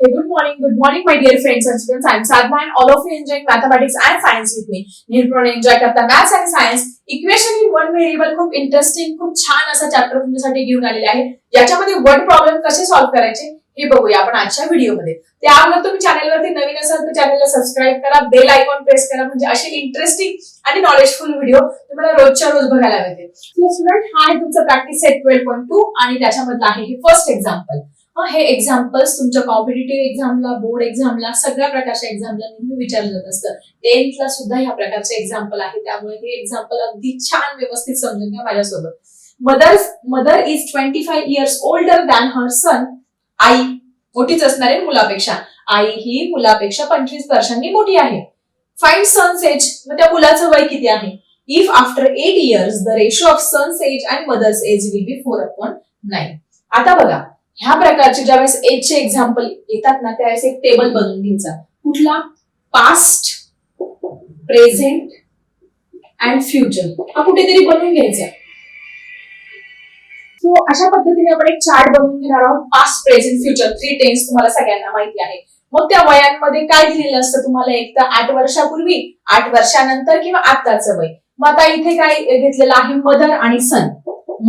Hey, good morning, good morning, my dear friends and students. I'm Sadma and all of you enjoying mathematics and science with me. नेहमीप्रमाणे enjoy करता maths आणि science equation in one variable खूप interesting खूप छान असा chapter तुमच्यासाठी घेऊन आलेले आहे. याच्यामध्ये वर्ड प्रॉब्लेम कसे सॉल्व्ह करायचे हे बघूया आपण आजच्या व्हिडिओमध्ये त्या तुम्ही चॅनलवरती नवीन असाल तर चॅनलला सबस्क्राईब करा बेल आयकॉन प्रेस करा म्हणजे असे इंटरेस्टिंग आणि नॉलेजफुल व्हिडिओ तुम्हाला रोजच्या रोज बघायला मिळते स्टुडंट हा आहे तुमचा practice set twelve point two आणि त्याच्यामधलं आहे हे फर्स्ट एक्झाम्पल हे एक्झाम्पल्स तुमच्या कॉम्पिटेटिव्ह एक्झामला बोर्ड एक्झामला सगळ्या प्रकारच्या एक्झामला नेहमी विचारलं जात असतं. टेन्थला सुद्धा ह्या प्रकारचे एक्झाम्पल आहे त्यामुळे हे एक्झाम्पल अगदी छान व्यवस्थित समजून घ्या माझ्यासोबत. Mother mother is twenty five years older than her son आई मोठीच असणार आहे मुलापेक्षा. आई ही मुलापेक्षा पंचवीस वर्षांनी मोठी आहे. फाईन सन्स एज मग त्या मुलाचं वय किती आहे? If after eight years the ratio of son's age and mother's age will be four upon nine आता बघा ह्या प्रकारचे ज्यावेळेस एजचे एक्झाम्पल येतात ना त्यावेळेस एक टेबल बनवून घ्यायचा. कुठला? पास्ट प्रेझेंट अँड फ्युचर हा कुठेतरी बनवून घ्यायचा. सो अशा पद्धतीने आपण एक चार्ट बनवून घेणार आहोत. Past present future three tenses तुम्हाला सगळ्यांना माहिती आहे. मग त्या वयांमध्ये काय दिलेलं असतं तुम्हाला एक तर आठ वर्षापूर्वी आठ वर्षानंतर किंवा आत्ताचं वय? मग आता इथे काय घेतलेलं आहे? मदर आणि सन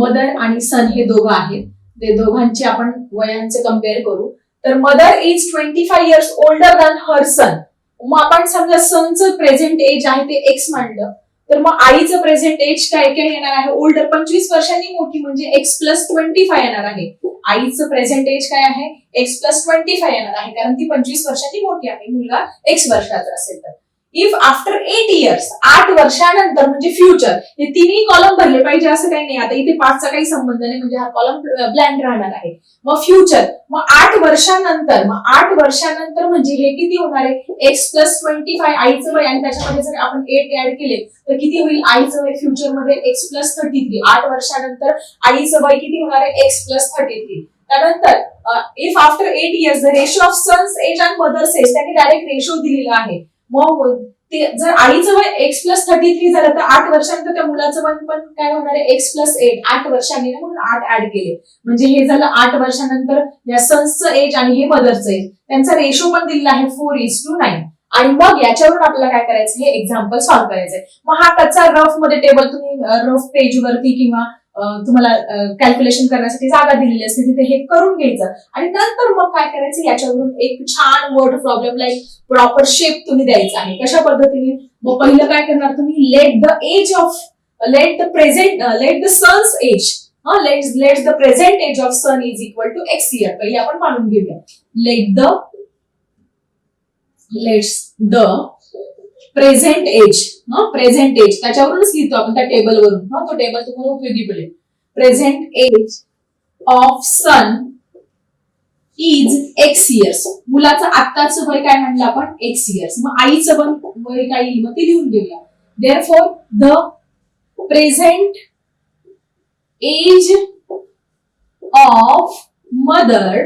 मदर आणि सन हे दोघं आहेत. ते दोघांचे आपण वयांचे कंपेअर करू. तर mother is twenty five years older than her son मग आपण समजा सनचं प्रेझेंट एज आहे ते एक्स मांडलं. तर मग आईचं प्रेझेंट एज काय काय येणार आहे? ओल्डर पंचवीस वर्षांनी मोठी म्हणजे एक्स प्लस ट्वेंटी फाय येणार आहे. आईचं प्रेझेंट एज काय आहे? एक्स प्लस ट्वेंटी फाय येणार आहे. कारण ती पंचवीस वर्षांनी मोठी आहे. मुलगा एक्स वर्षाचा असेल तर. इफ आफ्टर एट इयर्स आठ वर्षानंतर म्हणजे फ्युचर हे तिन्ही कॉलम भरले पाहिजे असं काही नाही. आता इथे पाचचा काही संबंध नाही म्हणजे हा कॉलम ब्लँक राहणार आहे. मग फ्युचर मग आठ वर्षानंतर मग आठ वर्षानंतर म्हणजे हे किती होणार आहे? एक्स प्लस ट्वेंटी फाय आईचं वय आणि त्याच्यामध्ये जर आपण एट ऍड केले तर किती होईल? आईचं वय फ्युचरमध्ये एक्स प्लस थर्टी थ्री आठ वर्षानंतर आईचं वय किती होणार आहे? एक्स प्लस थर्टी थ्री त्यानंतर if after eight years the ratio of son's age and mother's age त्यांनी डायरेक्ट रेशो दिलेला आहे. मग ते जर आईचं वय एक्स प्लस थर्टी थ्री झालं तर आठ वर्षांत त्या मुलाचं वय पण काय होणार आहे? एक्स प्लस एट आठ वर्षांनी ना म्हणून आठ ऍड केले. म्हणजे हे झालं आठ वर्षानंतर या सन्सचं एज आणि हे मदरचं एज त्यांचा रेशो पण दिलेला आहे फोर इज टू नाईन आणि मग याच्यावरून आपल्याला काय करायचं? हे एक्झाम्पल सॉल्व्ह करायचंय. मग हा कच्चा रफमध्ये टेबल तुम्ही रफ पेज वरती किंवा तुम्हाला कॅल्क्युलेशन करण्यासाठी जागा दिलेली असते तिथे हे करून घ्यायचं. आणि नंतर मग काय करायचं याच्यावरून एक छान वर्ड प्रॉब्लेमला एक प्रॉपर शेप तुम्ही द्यायचा आहे. कशा पद्धतीने? मग पहिलं काय करणार तुम्ही? Let the age of let the present let the son's age let let the present age of son is equal to X year पहिले आपण मानून घेऊया. Let the let's the present age हा प्रेझेंट एज त्याच्यावरूनच लिहितो आपण त्या टेबलवरून हा तो टेबल तुम्हाला उपयोगी पडेल. Present age of son is X years मुलाचं आत्ताचं वय काय म्हणलं आपण? एक्स इयर्स मग आईचं पण वय काय येईल मग ते लिहून घेऊया. Therefore the present age of mother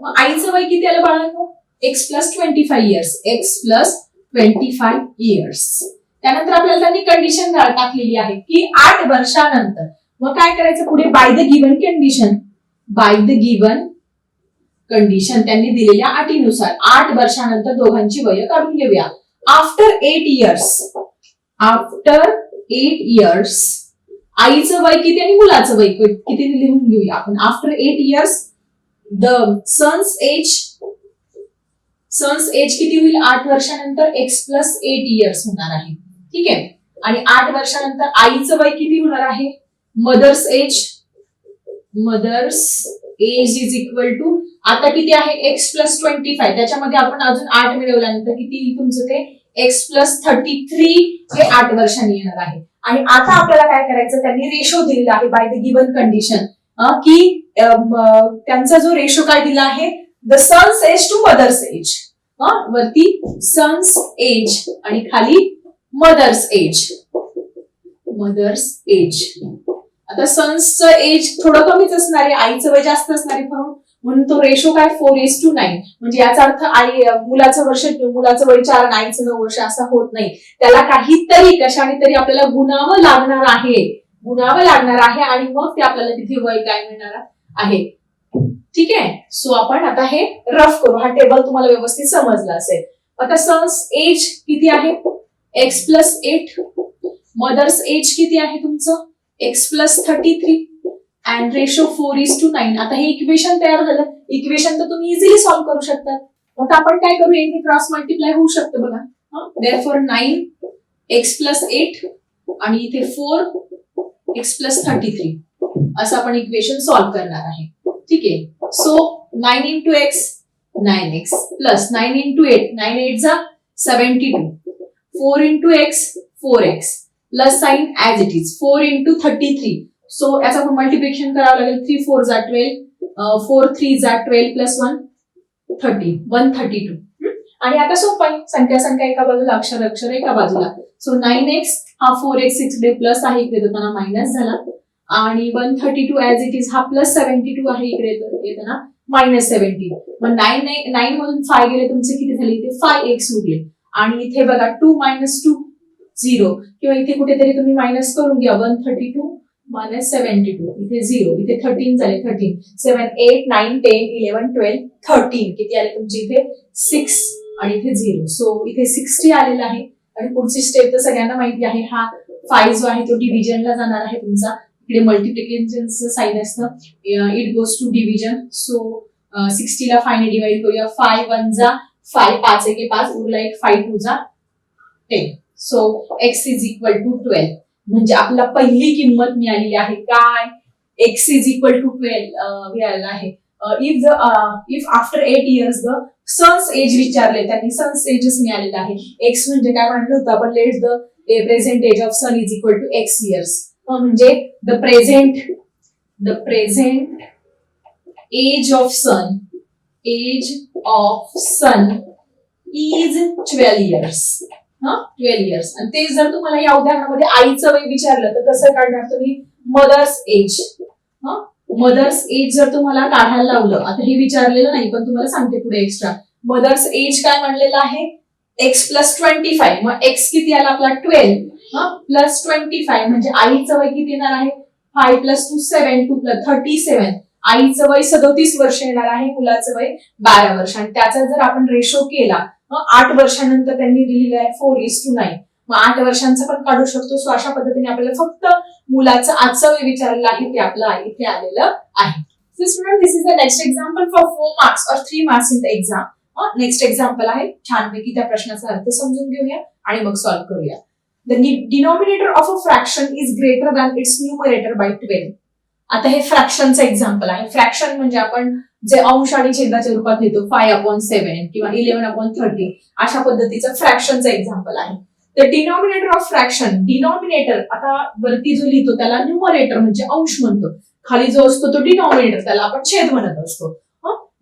मग आईचं वय किती आलं बाळांनो? X plus twenty five years X plus twenty five years त्यानंतर आपल्याला त्यांनी कंडिशन टाकलेली आहे की आठ वर्षानंतर. मग काय करायचं पुढे? By the given condition by the given condition त्यांनी दिलेल्या अटीनुसार आठ वर्षानंतर दोघांची वय काढून घेऊया. After eight years after eight years आईचं वय किती आणि मुलाचं वय किती? लिहून घेऊया आपण. After eight years the son's age son's age किती होईल? आठ वर्षानंतर एक्स प्लस एट इयर्स होणार आहे. ठीक आहे? आणि आठ वर्षानंतर आईचं वय किती होणार आहे? Mother's age mother's age is equal to आता किती आहे? एक्स प्लस ट्वेंटी फाय त्याच्यामध्ये आपण अजून आठ मिळवल्यानंतर किती तुमचं ते? एक्स प्लस थर्टी थ्री हे आठ वर्षांनी येणार आहे. आणि आता आपल्याला काय करायचं? त्यांनी रेशो दिलेला आहे बाय द गिवन कंडिशन की त्यांचा जो रेशो काय दिला आहे? The son's age to mother's age वरती सन्स एज आणि खाली मदर्स एज मदर्स एज आता सन्सचं एज थोडं कमीच असणार आहे आईचं वय जास्त असणार आहे म्हणून म्हणून तो रेशो काय? फोर इज टू नाईन म्हणजे याचा अर्थ आई मुलाचं वर्ष मुलाचं वय चार आणि आईचं नऊ वर्ष असं होत नाही. त्याला काहीतरी कशाने तरी आपल्याला गुणावं लागणार आहे. गुणावं लागणार आहे आणि मग ते आपल्याला तिथे वय काय मिळणार आहे. ठीक आहे? सो आपण आता हे रफ करू. हा टेबल तुम्हाला व्यवस्थित समजला असेल. आता सन्स एज किती आहे? X plus eight mother's age किती आहे तुमचं? X plus thirty three and ratio four is to nine आता हे इक्वेशन तयार झालं. इक्वेशन तर तुम्ही इझिली सॉल्व्ह करू शकता. आता आपण काय करू इथे क्रॉस मल्टिप्लाय होऊ शकतं बघा. Therefore nine x plus eight आणि इथे four x plus thirty three असं आपण इक्वेशन सॉल्व्ह करणार आहे. ठीक आहे? So nine into x nine x plus nine into eight nine eight जा seventy two four into x four x plus sign as it is four into thirty three so याचं आपण multiplication करावं लागेल three four जा twelve four three जा twelve plus one thirty one thirty two आणि आता सोपं आहे संख्या संख्या एका बाजूला अक्षर अक्षर एका बाजूला. सो नाईन एक्स हा four x six day plus आहे इकडे येताना मायनस झाला. आणि one thirty two as it is हा प्लस सेव्हन्टी टू आहे इकडे येताना. मायनस सेव्हन्टी मग नाईन नाईन मधून फाय गेले तुमचे किती झाले? इथे फाय एक्स उरले आणि इथे बघा टू मायनस टू झिरो किंवा इथे कुठेतरी तुम्ही मायनस करून घ्या. One thirty two minus seventy two इथे झिरो इथे थर्टीन झाले thirteen seven eight nine ten eleven twelve thirteen किती आले तुमचे इथे? सिक्स आणि इथे झिरो सो इथे सिक्स्टी आलेला आहे. आणि पुढची स्टेप तर सगळ्यांना माहिती आहे. हा फाय जो आहे तो डिव्हिजनला जाणार आहे तुमचा. इकडे मल्टिप्लिकेशनचं साईन असतं. It goes to division so सिक्स्टीला फायने डिवाइड करूया. फाय वन जा फाय पाच एके पाच उरला एक फाय टू जा ten so x is equal to twelve म्हणजे आपल्याला पहिली किंमत मिळालेली आहे. काय? X is equal to twelve मिळालेला आहे. If the if after eight years the son's age विचारले त्यांनी सन्स एजेस मिळालेला आहे. एक्स म्हणजे काय म्हणलं होतं आपण? Let the present age of son is equal to x years म्हणजे the present the present age of son age of son is twelve years हा ट्वेल्व इयर्स आणि ते जर तुम्हाला या उदाहरणामध्ये आईचं वय विचारलं तर कसं काढणार तुम्ही? मदर्स एज मदर्स एज जर तुम्हाला काढायला लावलं आता हे विचारलेलं नाही पण तुम्हाला सांगते पुढे एक्स्ट्रा मदर्स एज काय म्हणलेलं आहे? एक्स प्लस ट्वेंटी फाईव्ह मग एक्स किती आला आपला? ट्वेल्व प्लस ट्वेंटी फाईव्ह म्हणजे आईचं वय किती येणार आहे? Five plus two seven two plus thirty seven आईचं वय सदोतीस वर्ष येणार आहे मुलाचं वय बारा वर्ष. आणि त्याचा जर आपण रेशो केला मग आठ वर्षानंतर त्यांनी लिहिलं आहे फोर इज टू नाईन मग आठ वर्षांचं पण काढू शकतो. सो अशा पद्धतीने आपल्याला फक्त मुलाचं आजचं वय विचारलेलं आहे ते आपलं इथे आलेलं आहे. So student this is the next example for four marks और three marks in the exam next example आहे. छानपैकी त्या प्रश्नाचा अर्थ समजून घेऊया आणि मग सॉल्व्ह करूया. The denominator of a fraction is greater than its numerator by twelve आता हे फ्रॅक्शनचं एक्झाम्पल आहे. फ्रॅक्शन म्हणजे आपण जे अंश आणि छेदाच्या रूपात लिहितो फाय अपॉन सेव्हन किंवा इलेव्हन अपॉन थर्टी अशा पद्धतीचं फ्रॅक्शनचं एक्झाम्पल आहे. तर डिनॉमिनेटर ऑफ फ्रॅक्शन डिनॉमिनेटर आता वरती जो लिहितो त्याला न्यूमरेटर म्हणजे अंश म्हणतो. खाली जो असतो तो डिनॉमिनेटर त्याला आपण छेद म्हणत असतो.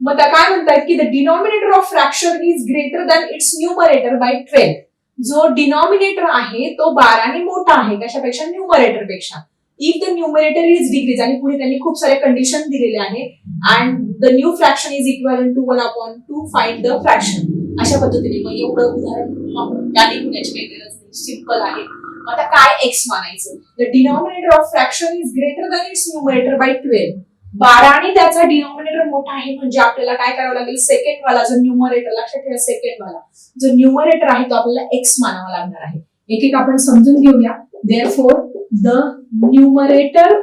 मग त्या काय म्हणतात की the denominator of fraction is greater than its numerator by twelfth जो डिनॉमिनेटर आहे तो बाराने मोठा आहे कशापेक्षा न्यूमरेटरपेक्षा if the numerator is decreased आणि पुढे त्यांनी खूप सारे कंडिशन दिलेले आहे and the new fraction is equal to one upon two find the fraction अशा पद्धतीने मग एवढं उदाहरण आपण त्या लिहिण्याची काही गरज नाही सिंपल आहे. आता काय x मानायचं? The denominator of fraction is greater than its numerator by twelve बाराने त्याचा डिनॉमिनेटर मोठा आहे म्हणजे आपल्याला काय करावं लागेल? सेकंड वाला जो न्यूमरेटर लक्षात ठेवा सेकंड वाला. जो न्यूमरेटर आहे तो आपल्याला एक्स मानावा लागणार आहे. एक एक आपण समजून घेऊया. Therefore the numerator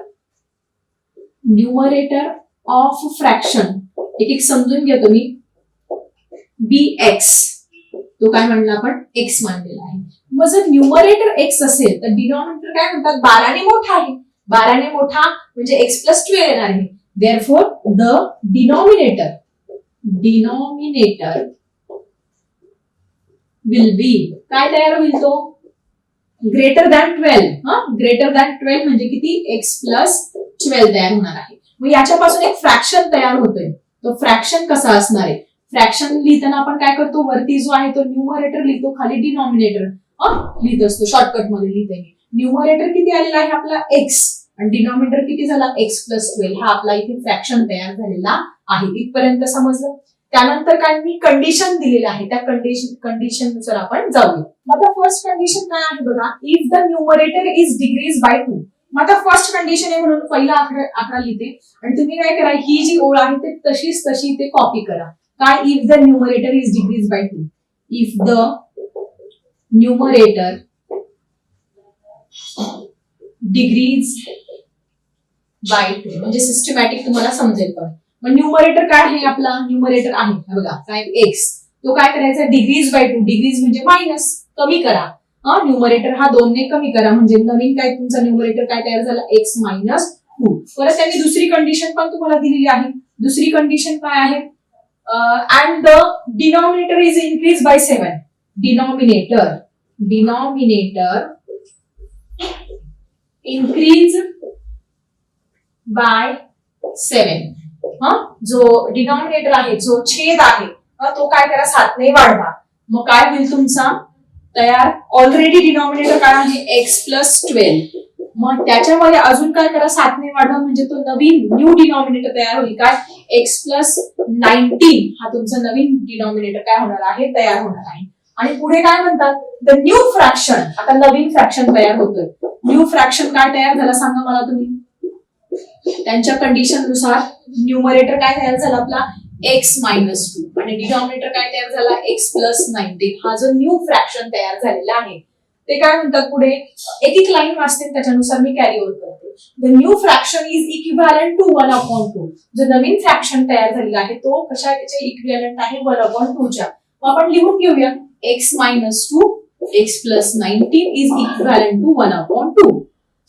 numerator of fraction एक एक समजून घ्या तुम्ही. बी एक्स तो काय म्हणला आपण? एक्स मानलेला आहे. मग जर न्यूमरेटर एक्स असेल तर डिनॉमिनेटर काय म्हणतात? बाराने मोठा आहे. बाराने मोठा म्हणजे एक्स प्लस ट्वेल्व येणार आहे. Therefore, the the denominator denominator will be काय तयार होईल तो? ग्रेटर दॅन ट्वेल्व हा? ग्रेटर दॅन ट्वेल्व म्हणजे किती? एक्स प्लस ट्वेल्व तयार होणार आहे. मग याच्यापासून एक फ्रॅक्शन तयार होतोय. तो फ्रॅक्शन कसा असणार आहे? फ्रॅक्शन लिहिताना आपण काय करतो? वरती जो आहे तो न्यूमरेटर लिहितो खाली डिनॉमिनेटर लिहित असतो शॉर्टकटमध्ये लिहिते न्यूमरेटर किती आलेला आहे आपला? एक्स आणि डिनॉमिनेटर किती झाला? एक्स प्लस ट्वेल्व हा आपला इथे फ्रॅक्शन तयार झालेला आहे. इथपर्यंत समजलं? त्यानंतर काय मी कंडिशन दिलेलं आहे. त्या कंडिशन कंडिशननुसार आपण जाऊया. मग आता फर्स्ट कंडिशन काय आहे बघा? If the numerator is decreased by two मग आता फर्स्ट कंडिशन आहे म्हणून पहिला आकडा आकडा लिहिते. आणि तुम्ही काय करा? ही जी ओळ आहे ते तशीच तशी ते कॉपी करा. काय? If the numerator is decreased by two if the numerator decreased by two म्हणजे सिस्टमॅटिक तुम्हाला समजेल पण. मग न्यूमरेटर काय आहे आपला? न्यूमरेटर आहे. बघा काय एक्स तो काय करायचा? डिग्रीज बाय टू डिग्रीज म्हणजे मायनस कमी करा. हा न्यूमरेटर हा दोनने कमी करा. म्हणजे नवीन काय तुमचा न्यूमरेटर काय तयार झाला? एक्स मायनस टू परत त्यांनी दुसरी कंडिशन पण तुम्हाला दिलेली आहे. दुसरी कंडिशन काय आहे? And the denominator is increase by seven denominator denominator increase by seven. हा? जो डिनॉमिनेटर आहे जो छेद आहे तो काय करा सातने वाढवा. मग काय होईल तुमचा? तयार? ऑलरेडी डिनॉमिनेटर काय आहे? एक्स प्लस ट्वेल्व मग त्याच्यामध्ये अजून काय करा सातने वाढवा म्हणजे तो नवीन न्यू डिनॉमिनेटर तयार होईल. काय? एक्स प्लस नाईन्टीन हा तुमचा नवीन डिनॉमिनेटर काय होणार आहे? तयार होणार आहे. आणि पुढे काय म्हणतात? द न्यू फ्रॅक्शन आता नवीन फ्रॅक्शन तयार होतोय. न्यू फ्रॅक्शन काय तयार झाला सांगा मला तुम्ही. त्यांच्या कंडिशननुसार न्यूमरेटर काय तयार झाला आपला? एक्स मायनस टू आणि डिनॉमिनेटर काय तयार झाला? एक्स प्लस नाईन्टीन हा जो न्यू फ्रॅक्शन तयार झालेला आहे ते काय म्हणतात पुढे? एक एक लाईन वाचते त्याच्यानुसार मी कॅरी ओव्हर करते. The new fraction is equivalent to one upon two जो नवीन फ्रॅक्शन तयार झालेला आहे तो कशाचे इक्विव्हॅलंट आहे वन अपॉन टूच्या मग आपण लिहून घेऊया. X minus two x plus nineteen is equivalent to one upon two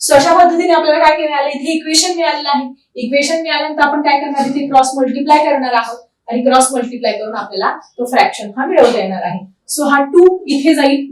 so अशा पद्धतीने आपल्याला काय मिळालं? इथे इक्वेशन मिळालेलं आहे. इक्वेशन मिळाल्यानंतर आपण काय करणार? इथे क्रॉस मल्टिप्लाय करणार आहोत. आणि क्रॉस मल्टिप्लाय करून आपल्याला तो फ्रॅक्शन हा मिळवता येणार आहे. सो हा टू इथे जाईल.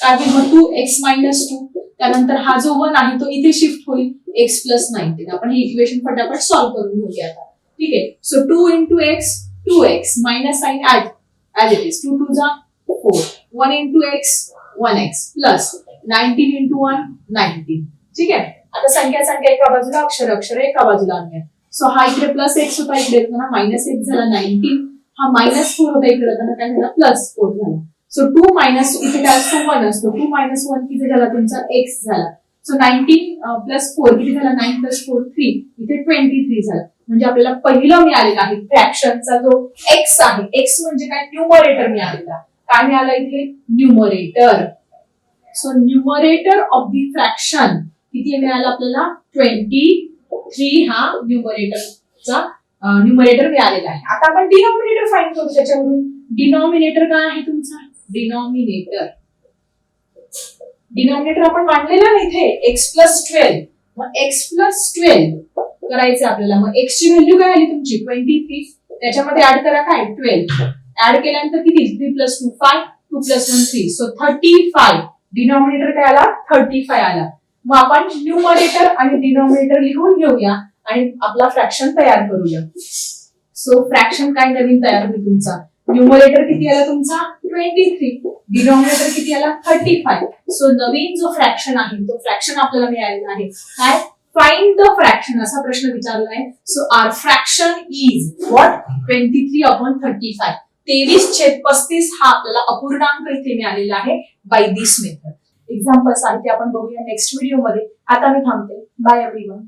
काय होईल मग टू एक्स मायनस टू त्यानंतर हा जो वन आहे तो इथे शिफ्ट होईल. एक्स प्लस नाईन्टीन आपण हे इक्वेशन फटाफट सॉल्व्ह करून घेऊया आता. ठीक आहे? So two into x two x minus sign add as it is two two जा four one into x one x plus nineteen into one nineteen ठीक आहे? आता संख्या संख्या एका बाजूला अक्षर अक्षर एका बाजूला आणूया सो हा इकडे प्लस एक्स होता इकडे येताना मायनस एक्स झाला नाईन्टीन हा मायनस फोर होता इकडे येताना काय झाला? प्लस फोर झाला. सो टू मायनस इथे काय असतो? वन असतो. टू मायनस वन किती झाला? तुमचा एक्स झाला. सो नाईन्टीन प्लस फोर किती झाला? नाईन प्लस फोर थ्री इथे ट्वेंटी थ्री झालं. म्हणजे आपल्याला पहिलं मिळालेला आहे. फ्रॅक्शनचा जो एक्स आहे एक्स म्हणजे काय? न्यूमरेटर मिळालेला. काय मिळालं इथे? Numerator so numerator of the fraction किती मिळालं आपल्याला? ट्वेंटी थ्री हा न्युमरेटरचा न्युमरेटर मिळालेला आहे. आता आपण डिनॉमिनेटर फाईंड करू त्याच्यावरून. डिनॉमिनेटर काय आहे तुमचा? डिनॉमिनेटर डिनॉमिनेटर आपण मांडलेला ना इथे. एक्स प्लस ट्वेल्व मग एक्स प्लस ट्वेल्व करायचं आपल्याला. मग एक्स ची व्हॅल्यू काय आली तुमची? ट्वेंटी थ्री त्याच्यामध्ये ऍड करा काय? ट्वेल्व ऍड केल्यानंतर किती? Three plus two five two plus one three so thirty five denominator काय आला? थर्टी फाय आला. मग आपण न्यूमरेटर आणि डिनॉमिनेटर लिहून घेऊया आणि आपला फ्रॅक्शन तयार करूया. सो फ्रॅक्शन काय नवीन तयार होईल तुमचा? न्यूमरेटर किती आला तुमचा? ट्वेंटी थ्री डिनॉमिनेटर किती आला? थर्टी फाय सो नवीन जो फ्रॅक्शन आहे तो फ्रॅक्शन आपल्याला मिळालेला आहे. काय? फाइंड द फ्रॅक्शन असा प्रश्न विचारला आहे. So our fraction is what twenty three upon thirty five तेवीस छेद पस्तीस हा आपल्याला अपूर्णांक इथे मिळालेला आहे बाय दिस मेथड एक्झाम्पल्स आहे ते आपण बघूया नेक्स्ट व्हिडिओमध्ये आता मी थांबते. Bye everyone